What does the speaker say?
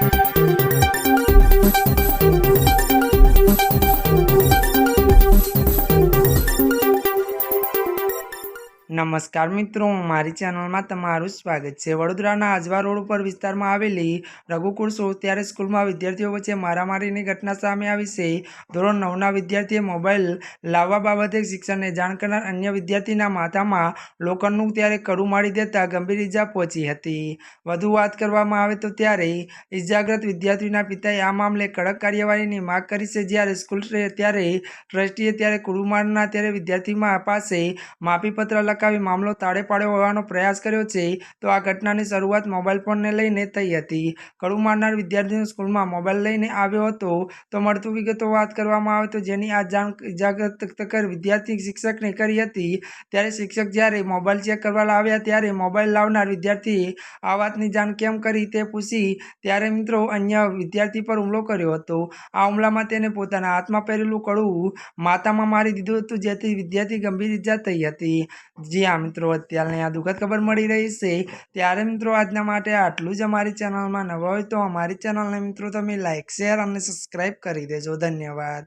Thank you. નમસ્કાર મિત્રો, મારી ચેનલમાં તમારું સ્વાગત છે. વડોદરાના આજવા રોડ ઉપર વિસ્તારમાં આવેલી રઘુકુળ ત્યારે સ્કૂલમાં વિદ્યાર્થીઓ વચ્ચે મારામારીની ઘટના સામે આવી છે. ધોરણ નવના વિદ્યાર્થીએ મોબાઈલ લાવવા બાબતે શિક્ષણને જાણ કરનાર અન્ય વિદ્યાર્થીના માથામાં લોખંડનું ત્યારે કડું મારી દેતા ગંભીર ઈજા પહોંચી હતી. વધુ વાત કરવામાં આવે તો ત્યારે ઈજાગ્રસ્ત વિદ્યાર્થીના પિતાએ આ મામલે કડક કાર્યવાહીની માંગ કરી છે. જ્યારે સ્કૂલ ત્યારે ટ્રસ્ટીએ ત્યારે કુડુમારના ત્યારે વિદ્યાર્થીમાં પાસે માફીપત્ર લખાવી મામલો તાળે પાડ્યો હોવાનો પ્રયાસ કર્યો છે, તો આ ઘટનાની શરૂઆત મોબાઈલ ફોનને લઈને થઈ હતી. કડું મારનાર વિદ્યાર્થીને સ્કૂલમાં મોબાઈલ લઈને આવ્યો હતો. તો મળતું વિગતો વાત કરવામાં આવે તો જેની આ જાણ ઇજાગ્રસ્ત કર વિદ્યાર્થી શિક્ષકને કરી હતી. ત્યારે શિક્ષક જ્યારે મોબાઈલ ચેક કરવા લાવ્યા ત્યારે મોબાઈલ લાવનાર વિદ્યાર્થીએ આ વાતની જાણ કેમ કરી તે પૂછી ત્યારે મિત્રો અન્ય વિદ્યાર્થી પર હુમલો કર્યો હતો. આ હુમલામાં તેને પોતાના હાથમાં પહેરેલું કડું માથામાં મારી દીધું હતું, જેથી વિદ્યાર્થી ગંભીર ઈજા થઈ હતી. જી હા મિત્રો અત્યારની આ દુઃખદ ખબર મળી રહી છે, ત્યારે મિત્રો આજના માટે આટલું જ અમારી ચેનલમાં નવા હોય તો અમારી ચેનલને મિત્રો તમે લાઇક શેર અને સબસ્ક્રાઈબ કરી દેજો. ધન્યવાદ.